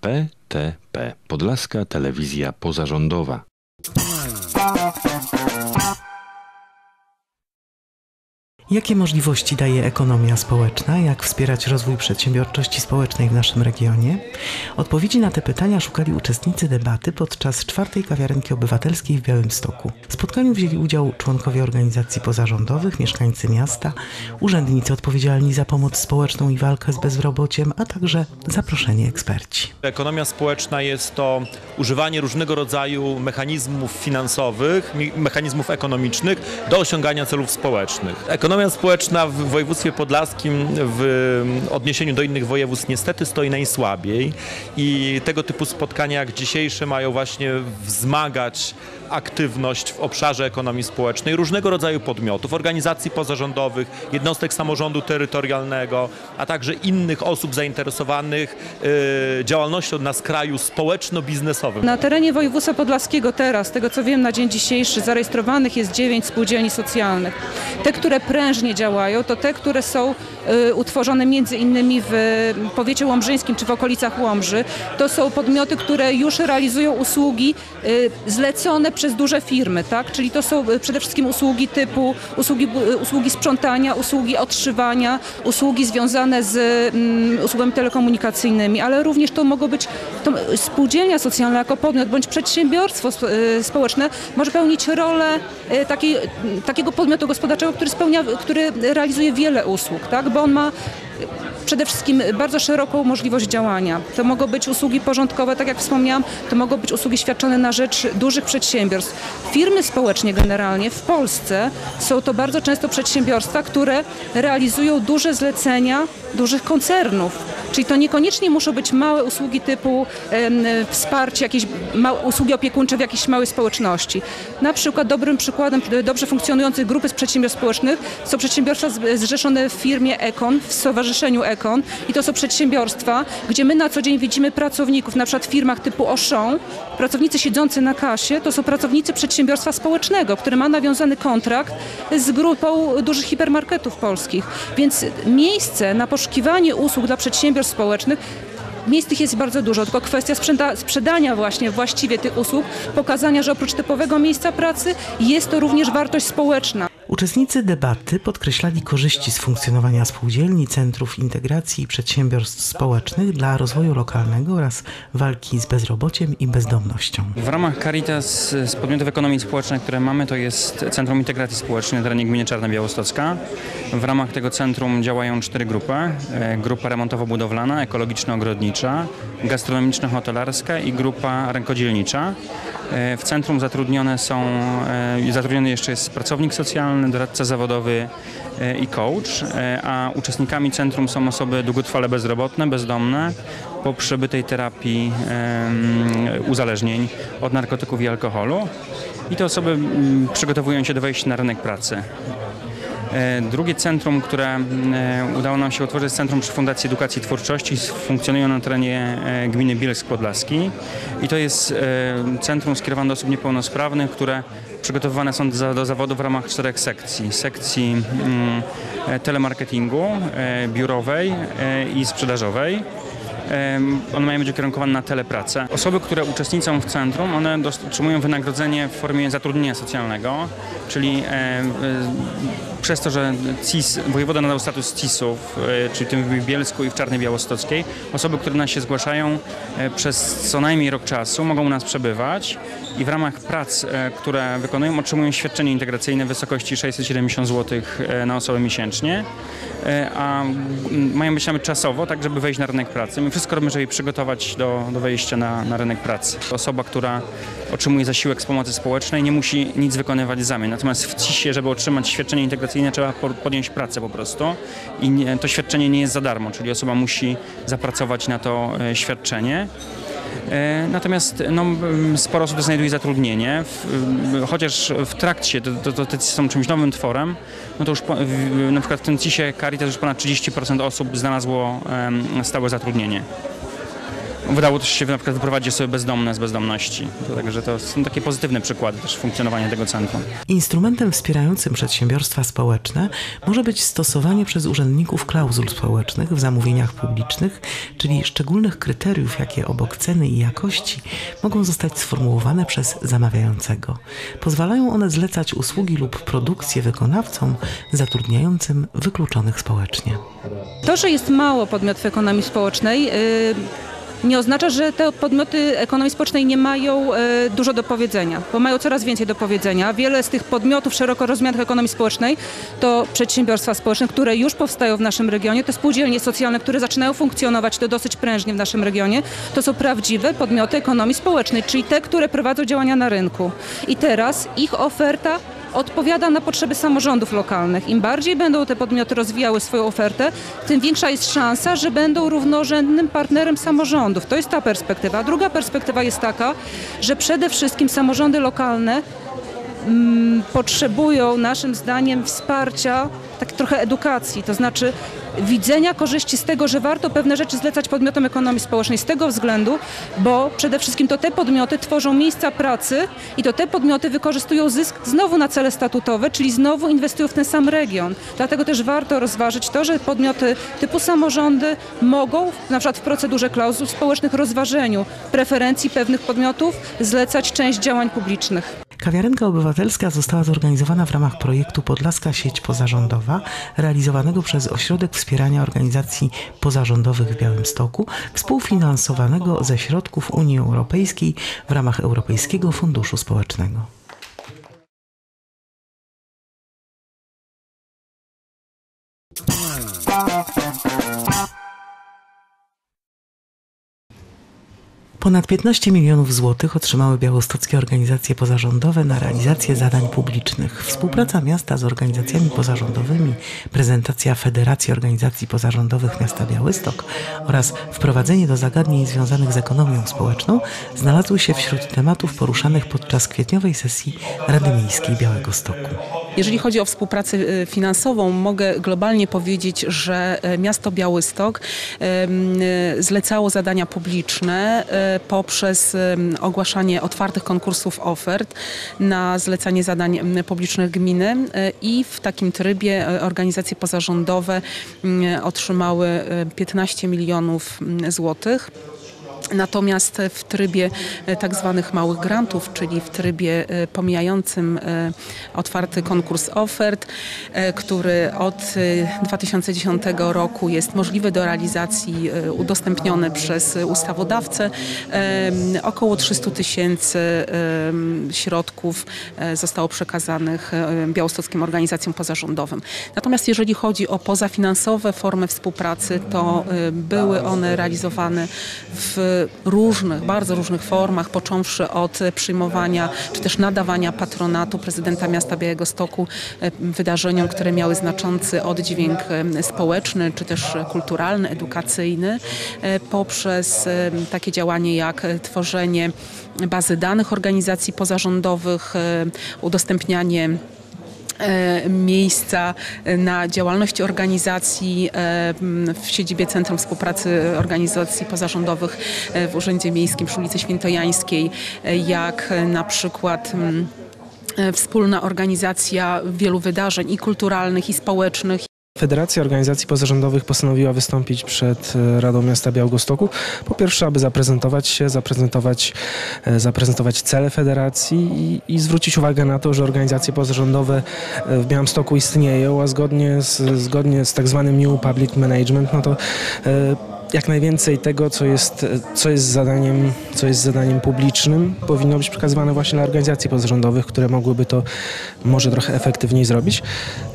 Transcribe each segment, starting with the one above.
PTP Podlaska Telewizja Pozarządowa Jakie możliwości daje ekonomia społeczna? Jak wspierać rozwój przedsiębiorczości społecznej w naszym regionie? Odpowiedzi na te pytania szukali uczestnicy debaty podczas czwartej kawiarenki obywatelskiej w Białymstoku. W spotkaniu wzięli udział członkowie organizacji pozarządowych, mieszkańcy miasta, urzędnicy odpowiedzialni za pomoc społeczną i walkę z bezrobociem, a także zaproszeni eksperci. Ekonomia społeczna jest to używanie różnego rodzaju mechanizmów finansowych, mechanizmów ekonomicznych do osiągania celów społecznych. Ekonomia Ekonomia społeczna w województwie podlaskim w odniesieniu do innych województw niestety stoi najsłabiej i tego typu spotkania jak dzisiejsze mają właśnie wzmagać aktywność w obszarze ekonomii społecznej różnego rodzaju podmiotów, organizacji pozarządowych, jednostek samorządu terytorialnego, a także innych osób zainteresowanych y, działalnością na skraju społeczno-biznesowym. Na terenie województwa podlaskiego teraz, tego co wiem na dzień dzisiejszy, zarejestrowanych jest dziewięć spółdzielni socjalnych. Te, które prężnie działają, to te, które są y, utworzone między innymi w powiecie łomżyńskim czy w okolicach Łomży. To są podmioty, które już realizują usługi y, zlecone przez duże firmy, tak? Czyli to są przede wszystkim usługi typu usługi, usługi sprzątania, usługi odszywania, usługi związane z um, usługami telekomunikacyjnymi, ale również to mogą być to spółdzielnia socjalna jako podmiot bądź przedsiębiorstwo społeczne może pełnić rolę takiej, takiego podmiotu gospodarczego, który, spełnia, który realizuje wiele usług, tak? bo on ma przede wszystkim bardzo szeroką możliwość działania. To mogą być usługi porządkowe, tak jak wspomniałam, to mogą być usługi świadczone na rzecz dużych przedsiębiorstw. Firmy społecznie generalnie w Polsce są to bardzo często przedsiębiorstwa, które realizują duże zlecenia dużych koncernów. Czyli to niekoniecznie muszą być małe usługi typu e, wsparcie, jakieś usługi opiekuńcze w jakiejś małej społeczności. Na przykład dobrym przykładem dobrze funkcjonujących grupy z przedsiębiorstw społecznych są przedsiębiorstwa zrzeszone w firmie Econ, w Stowarzyszeniu Econ i to są przedsiębiorstwa, gdzie my na co dzień widzimy pracowników, na przykład w firmach typu Auchan, pracownicy siedzący na kasie, to są pracownicy przedsiębiorstwa społecznego, który ma nawiązany kontrakt z grupą dużych hipermarketów polskich. Więc miejsce na poszukiwanie usług dla przedsiębiorstw społecznych Miejsc tych jest bardzo dużo, tylko kwestia sprzeda sprzedania właśnie właściwie tych usług, pokazania, że oprócz typowego miejsca pracy jest to również wartość społeczna. Uczestnicy debaty podkreślali korzyści z funkcjonowania spółdzielni, centrów integracji i przedsiębiorstw społecznych dla rozwoju lokalnego oraz walki z bezrobociem i bezdomnością. W ramach Caritas z podmiotów ekonomii społecznej, które mamy, to jest Centrum Integracji Społecznej na terenie gminy Czarna Białostocka. W ramach tego centrum działają cztery grupy. E, grupa remontowo-budowlana, ekologiczno-ogrodnicza, gastronomiczno-hotelarska i grupa rękodzielnicza. E, w centrum zatrudnione są, zatrudniony jeszcze jest pracownik socjalny, doradca zawodowy e, i coach, a uczestnikami centrum są osoby długotrwale bezrobotne, bezdomne, po przebytej terapii uzależnień od narkotyków i alkoholu. I te osoby mm, przygotowują się do wejścia na rynek pracy. E, drugie centrum, które e, udało nam się utworzyć, jest Centrum przy Fundacji Edukacji i Twórczości. Funkcjonuje na terenie e, gminy Bielsk Podlaski i to jest centrum skierowane do osób niepełnosprawnych, które przygotowywane są do, zawodu w ramach czterech sekcji. Sekcji mm, telemarketingu, biurowej i sprzedażowej. One mają być ukierunkowane na telepracę. Osoby, które uczestniczą w centrum, one otrzymują wynagrodzenie w formie zatrudnienia socjalnego, czyli przez to, że CIS, wojewoda nadał status CIS-ów, e, czyli tym w Bielsku i w Czarnej Białostockiej, osoby, które nas się zgłaszają e, przez co najmniej rok czasu mogą u nas przebywać i w ramach prac, e, które wykonują, otrzymują świadczenie integracyjne w wysokości 670 zł na osobę miesięcznie, a mają być tam czasowo, tak żeby wejść na rynek pracy. My wszystko robimy, żeby przygotować do, do wejścia na, na rynek pracy. Osoba, która otrzymuje zasiłek z pomocy społecznej, nie musi nic wykonywać w zamian. Natomiast w CIS-ie, żeby otrzymać świadczenie integracyjne, integracyjne trzeba podjąć pracę po prostu i nie, to świadczenie nie jest za darmo, czyli osoba musi zapracować na to e, świadczenie. E, natomiast no, sporo osób znajduje zatrudnienie, w, chociaż w trakcie, to, to, to są czymś nowym tworem, no to już po, w, na przykład w tym CIS-ie Caritas już ponad 30% osób znalazło stałe zatrudnienie. Udało się na przykład wyprowadzić osoby bezdomne z bezdomności. To Także to są takie pozytywne przykłady też funkcjonowania tego centrum. Instrumentem wspierającym przedsiębiorstwa społeczne może być stosowanie przez urzędników klauzul społecznych w zamówieniach publicznych, czyli szczególnych kryteriów, jakie obok ceny i jakości mogą zostać sformułowane przez zamawiającego. Pozwalają one zlecać usługi lub produkcje wykonawcom zatrudniającym wykluczonych społecznie. To, że jest mało podmiotów ekonomii społecznej, yy, nie oznacza, że te podmioty ekonomii społecznej nie mają yy, dużo do powiedzenia, bo mają coraz więcej do powiedzenia. Wiele z tych podmiotów szeroko rozumianych ekonomii społecznej to przedsiębiorstwa społeczne, które już powstają w naszym regionie, to spółdzielnie socjalne, które zaczynają funkcjonować to dosyć prężnie w naszym regionie. To są prawdziwe podmioty ekonomii społecznej, czyli te, które prowadzą działania na rynku. I teraz ich oferta odpowiada na potrzeby samorządów lokalnych. Im bardziej będą te podmioty rozwijały swoją ofertę, tym większa jest szansa, że będą równorzędnym partnerem samorządów. To jest ta perspektywa. A druga perspektywa jest taka, że przede wszystkim samorządy lokalne mm, potrzebują naszym zdaniem wsparcia, tak trochę edukacji, to znaczy widzenia korzyści z tego, że warto pewne rzeczy zlecać podmiotom ekonomii społecznej z tego względu, bo przede wszystkim to te podmioty tworzą miejsca pracy i to te podmioty wykorzystują zysk znowu na cele statutowe, czyli znowu inwestują w ten sam region. Dlatego też warto rozważyć to, że podmioty typu samorządy mogą na przykład w procedurze klauzul społecznych rozważeniu preferencji pewnych podmiotów zlecać część działań publicznych. Kawiarenka Obywatelska została zorganizowana w ramach projektu Podlaska Sieć Pozarządowa, realizowanego przez Ośrodek Wspierania Organizacji Pozarządowych w Białymstoku, współfinansowanego ze środków Unii Europejskiej w ramach Europejskiego Funduszu Społecznego. Ponad 15 milionów złotych otrzymały białostockie organizacje pozarządowe na realizację zadań publicznych. Współpraca miasta z organizacjami pozarządowymi, prezentacja Federacji Organizacji Pozarządowych Miasta Białystok oraz wprowadzenie do zagadnień związanych z ekonomią społeczną znalazły się wśród tematów poruszanych podczas kwietniowej sesji Rady Miejskiej Białego Stoku. Jeżeli chodzi o współpracę e, finansową, mogę globalnie powiedzieć, że e, miasto Białystok e, zlecało zadania publiczne poprzez ogłaszanie otwartych konkursów ofert na zlecanie zadań publicznych gminy e, i w takim trybie e, organizacje pozarządowe otrzymały e, 15 milionów m, złotych. Natomiast w trybie e, tak zwanych małych grantów, czyli w trybie e, pomijającym e, otwarty konkurs ofert, który od e, 2010 roku jest możliwy do realizacji, udostępniony przez ustawodawcę, około 300 tysięcy środków zostało przekazanych białostockim organizacjom pozarządowym. Natomiast jeżeli chodzi o pozafinansowe formy współpracy, to były one realizowane w różnych, bardzo różnych formach, począwszy od przyjmowania czy też nadawania patronatu prezydenta miasta Białegostoku e, wydarzeniom, które miały znaczący oddźwięk e, społeczny czy też kulturalny, edukacyjny, e, poprzez takie działanie jak tworzenie bazy danych organizacji pozarządowych, udostępnianie miejsca e, na działalność organizacji e, w siedzibie Centrum Współpracy Organizacji Pozarządowych e, w Urzędzie Miejskim przy ulicy Świętojańskiej, e, jak e, na przykład e, wspólna organizacja wielu wydarzeń i kulturalnych, i społecznych. Federacja Organizacji Pozarządowych postanowiła wystąpić przed e, Radą Miasta Białegostoku. Po pierwsze, aby zaprezentować się, zaprezentować, e, zaprezentować cele federacji i, i zwrócić uwagę na to, że organizacje pozarządowe e, w Białymstoku istnieją, a zgodnie z, zgodnie z tak zwanym New Public Management, no to jak najwięcej tego, co jest, co jest zadaniem, co jest zadaniem publicznym, powinno być przekazywane właśnie dla organizacji pozarządowych, które mogłyby to może trochę efektywniej zrobić.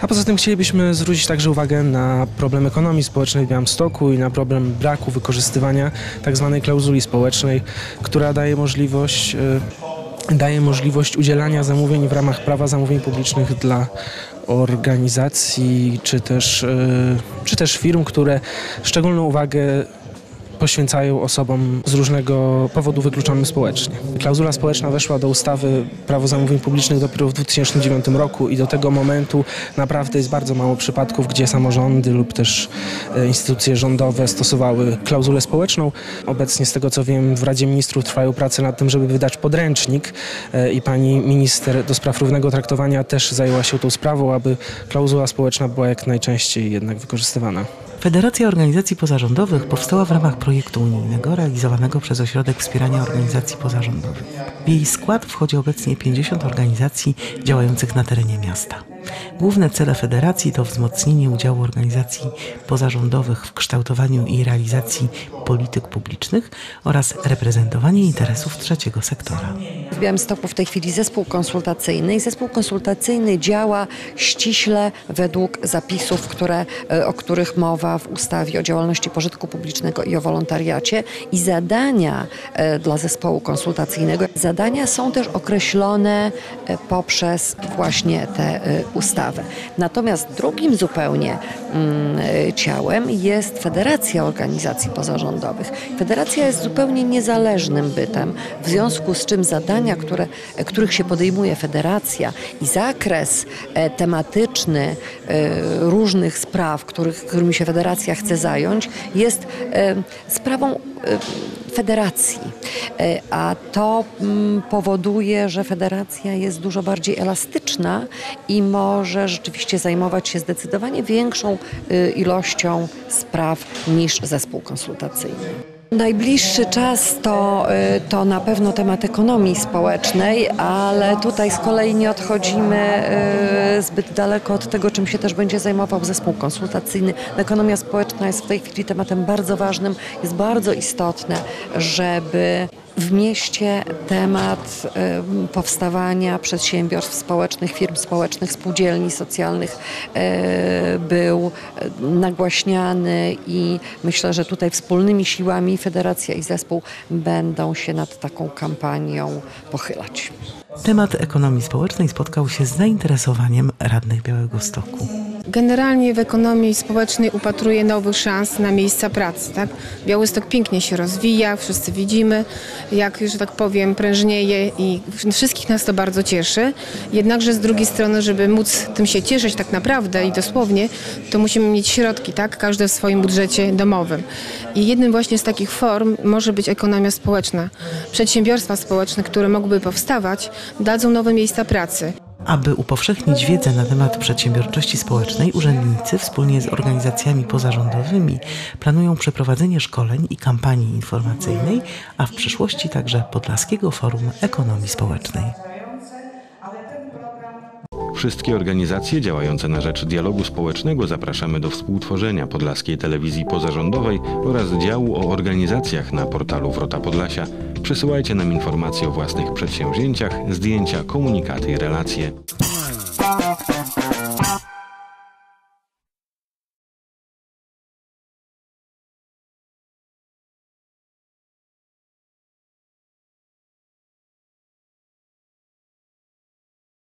A poza tym chcielibyśmy zwrócić także uwagę na problem ekonomii społecznej w Białymstoku i na problem braku wykorzystywania tak zwanej klauzuli społecznej, która daje możliwość e, daje możliwość udzielania zamówień w ramach prawa zamówień publicznych dla organizacji czy też, e, czy też firm, które szczególną uwagę poświęcają osobom z różnego powodu wykluczonym społecznie. Klauzula społeczna weszła do ustawy Prawo zamówień publicznych dopiero w 2009 roku i do tego momentu naprawdę jest bardzo mało przypadków, gdzie samorządy lub też e, instytucje rządowe stosowały klauzulę społeczną. Obecnie z tego co wiem w Radzie Ministrów trwają prace nad tym, żeby wydać podręcznik e, i pani minister do spraw równego traktowania też zajęła się tą sprawą, aby klauzula społeczna była jak najczęściej jednak wykorzystywana. Federacja Organizacji Pozarządowych powstała w ramach projektu unijnego realizowanego przez Ośrodek Wspierania Organizacji Pozarządowych. W jej skład wchodzi obecnie 50 organizacji działających na terenie miasta. Główne cele federacji to wzmocnienie udziału organizacji pozarządowych w kształtowaniu i realizacji polityk publicznych oraz reprezentowanie interesów trzeciego sektora. W Białymstoku w tej chwili zespół konsultacyjny i zespół konsultacyjny działa ściśle według zapisów, które, e, o których mowa w ustawie o działalności pożytku publicznego i o wolontariacie i zadania e, dla zespołu konsultacyjnego. Zadania są też określone e, poprzez właśnie tę Natomiast drugim zupełnie mm, ciałem jest Federacja Organizacji Pozarządowych. Federacja jest zupełnie niezależnym bytem, w związku z czym zadania, które, których się podejmuje federacja i zakres e, tematyczny e, różnych spraw, których, którymi się federacja chce zająć, jest e, sprawą federacji. A to mm, powoduje, że federacja jest dużo bardziej elastyczna i może rzeczywiście zajmować się zdecydowanie większą ilością spraw niż zespół konsultacyjny. Najbliższy czas to, y, to na pewno temat ekonomii społecznej, ale tutaj z kolei nie odchodzimy y, zbyt daleko od tego, czym się też będzie zajmował zespół konsultacyjny. Ekonomia społeczna jest w tej chwili tematem bardzo ważnym. Jest bardzo istotne, żeby w mieście temat powstawania przedsiębiorstw społecznych, firm społecznych, spółdzielni socjalnych y, był nagłaśniany i myślę, że tutaj wspólnymi siłami Federacja i zespół będą się nad taką kampanią pochylać. Temat ekonomii społecznej spotkał się z zainteresowaniem radnych Białego Stoku. Generalnie w ekonomii społecznej upatruje nowych szans na miejsca pracy. Tak? Białystok pięknie się rozwija, wszyscy widzimy, jak, że tak powiem, prężnieje i wszystkich nas to bardzo cieszy. Jednakże z drugiej strony, żeby móc tym się cieszyć tak naprawdę i dosłownie, to musimy mieć środki, tak? każdy w swoim budżecie domowym. I jednym właśnie z takich form może być ekonomia społeczna. Przedsiębiorstwa społeczne, które mogłyby powstawać, dadzą nowe miejsca pracy. Aby upowszechnić wiedzę na temat przedsiębiorczości społecznej, urzędnicy wspólnie z organizacjami pozarządowymi planują przeprowadzenie szkoleń i kampanii informacyjnej, a w przyszłości także Podlaskiego Forum Ekonomii Społecznej. Wszystkie organizacje działające na rzecz dialogu społecznego zapraszamy do współtworzenia Podlaskiej Telewizji Pozarządowej oraz działu o organizacjach na portalu Wrota Podlasia. Przesyłajcie nam informacje o własnych przedsięwzięciach, zdjęcia, komunikaty i relacje.